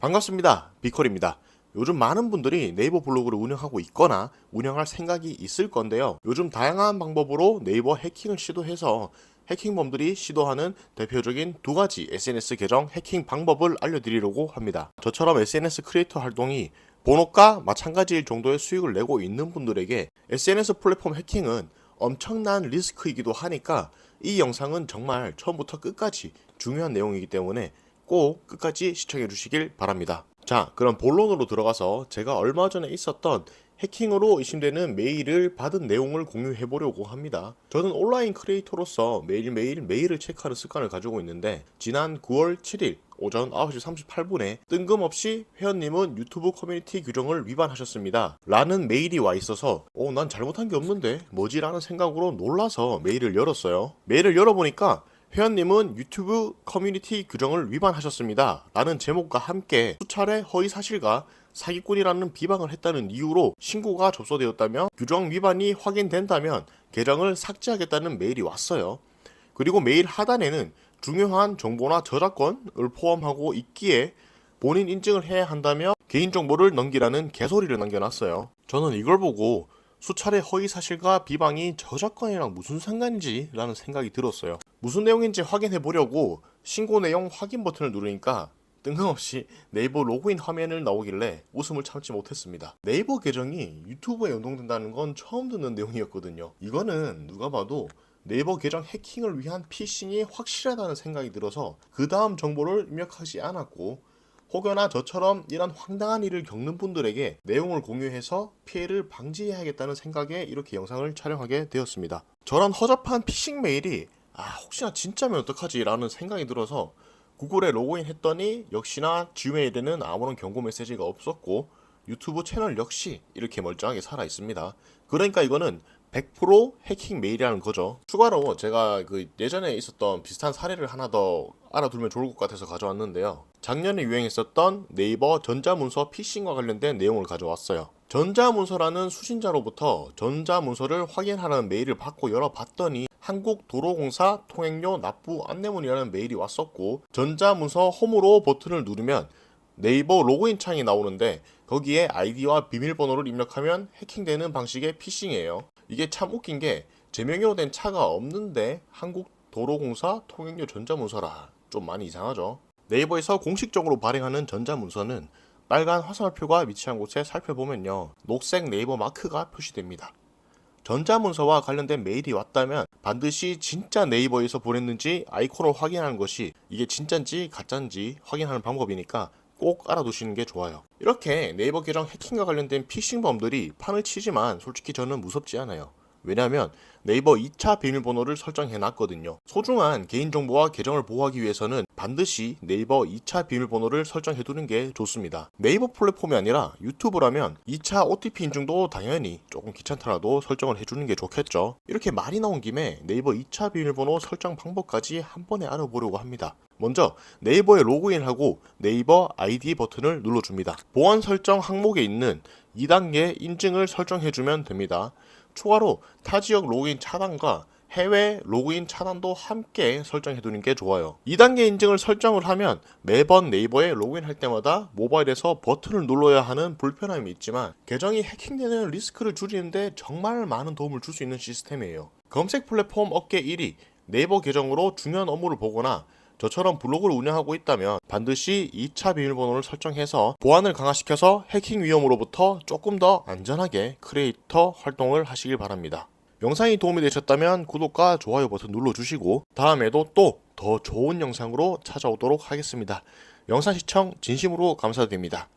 반갑습니다. 비컬입니다. 요즘 많은 분들이 네이버 블로그를 운영하고 있거나 운영할 생각이 있을 건데요. 요즘 다양한 방법으로 네이버 해킹을 시도해서 해킹범들이 시도하는 대표적인 두 가지 SNS 계정 해킹 방법을 알려드리려고 합니다. 저처럼 SNS 크리에이터 활동이 본업과 마찬가지일 정도의 수익을 내고 있는 분들에게 SNS 플랫폼 해킹은 엄청난 리스크이기도 하니까 이 영상은 정말 처음부터 끝까지 중요한 내용이기 때문에 꼭 끝까지 시청해 주시길 바랍니다. 자, 그럼 본론으로 들어가서 제가 얼마 전에 있었던 해킹으로 의심되는 메일을 받은 내용을 공유해 보려고 합니다. 저는 온라인 크리에이터로서 매일매일 메일을 체크하는 습관을 가지고 있는데 지난 9월 7일 오전 9시 38분에 뜬금없이 회원님은 유튜브 커뮤니티 규정을 위반하셨습니다. 라는 메일이 와 있어서 어, 난 잘못한 게 없는데 뭐지? 라는 생각으로 놀라서 메일을 열었어요. 메일을 열어보니까 회원님은 유튜브 커뮤니티 규정을 위반하셨습니다. 라는 제목과 함께 수차례 허위 사실과 사기꾼이라는 비방을 했다는 이유로 신고가 접수되었다며 규정 위반이 확인된다면 계정을 삭제하겠다는 메일이 왔어요. 그리고 메일 하단에는 중요한 정보나 저작권을 포함하고 있기에 본인 인증을 해야 한다며 개인정보를 넘기라는 개소리를 남겨놨어요. 저는 이걸 보고 수차례 허위 사실과 비방이 저작권이랑 무슨 상관인지 라는 생각이 들었어요. 무슨 내용인지 확인해 보려고 신고 내용 확인 버튼을 누르니까 뜬금없이 네이버 로그인 화면을 나오길래 웃음을 참지 못했습니다. 네이버 계정이 유튜브에 연동된다는 건 처음 듣는 내용이었거든요. 이거는 누가 봐도 네이버 계정 해킹을 위한 피싱이 확실하다는 생각이 들어서 그 다음 정보를 입력하지 않았고 혹여나 저처럼 이런 황당한 일을 겪는 분들에게 내용을 공유해서 피해를 방지해야겠다는 생각에 이렇게 영상을 촬영하게 되었습니다. 저런 허접한 피싱 메일이 아 혹시나 진짜면 어떡하지 라는 생각이 들어서 구글에 로그인 했더니 역시나 지메일에는 아무런 경고 메시지가 없었고 유튜브 채널 역시 이렇게 멀쩡하게 살아 있습니다. 그러니까 이거는 100% 해킹 메일이라는 거죠. 추가로 제가 그 예전에 있었던 비슷한 사례를 하나 더 알아두면 좋을 것 같아서 가져왔는데요. 작년에 유행했었던 네이버 전자문서 피싱과 관련된 내용을 가져왔어요. 전자문서라는 수신자로부터 전자문서를 확인하라는 메일을 받고 열어봤더니 한국도로공사 통행료 납부 안내문이라는 메일이 왔었고 전자문서 홈으로 버튼을 누르면 네이버 로그인 창이 나오는데 거기에 아이디와 비밀번호를 입력하면 해킹되는 방식의 피싱이에요. 이게 참 웃긴 게 제명으로 된 차가 없는데 한국도로공사 통행료 전자문서라 좀 많이 이상하죠. 네이버에서 공식적으로 발행하는 전자문서는 빨간 화살표가 위치한 곳에 살펴보면요. 녹색 네이버 마크가 표시됩니다. 전자문서와 관련된 메일이 왔다면 반드시 진짜 네이버에서 보냈는지 아이콘을 확인하는 것이 이게 진짠지 가짠지 확인하는 방법이니까 꼭 알아두시는 게 좋아요. 이렇게 네이버 계정 해킹과 관련된 피싱범들이 판을 치지만 솔직히 저는 무섭지 않아요. 왜냐하면 네이버 2차 비밀번호를 설정해 놨거든요. 소중한 개인정보와 계정을 보호하기 위해서는 반드시 네이버 2차 비밀번호를 설정해 두는 게 좋습니다. 네이버 플랫폼이 아니라 유튜브라면 2차 OTP 인증도 당연히 조금 귀찮더라도 설정을 해주는 게 좋겠죠. 이렇게 말이 나온 김에 네이버 2차 비밀번호 설정 방법까지 한 번에 알아보려고 합니다. 먼저 네이버에 로그인하고 네이버 아이디 버튼을 눌러줍니다. 보안 설정 항목에 있는 2단계 인증을 설정해주면 됩니다. 추가로 타 지역 로그인 차단과 해외 로그인 차단도 함께 설정해 두는 게 좋아요. 2단계 인증을 설정을 하면 매번 네이버에 로그인할 때마다 모바일에서 버튼을 눌러야 하는 불편함이 있지만 계정이 해킹되는 리스크를 줄이는데 정말 많은 도움을 줄 수 있는 시스템이에요. 검색 플랫폼 업계 1위 네이버 계정으로 중요한 업무를 보거나 저처럼 블로그를 운영하고 있다면 반드시 2차 비밀번호를 설정해서 보안을 강화시켜서 해킹 위험으로부터 조금 더 안전하게 크리에이터 활동을 하시길 바랍니다. 영상이 도움이 되셨다면 구독과 좋아요 버튼 눌러주시고 다음에도 또 더 좋은 영상으로 찾아오도록 하겠습니다. 영상 시청 진심으로 감사드립니다.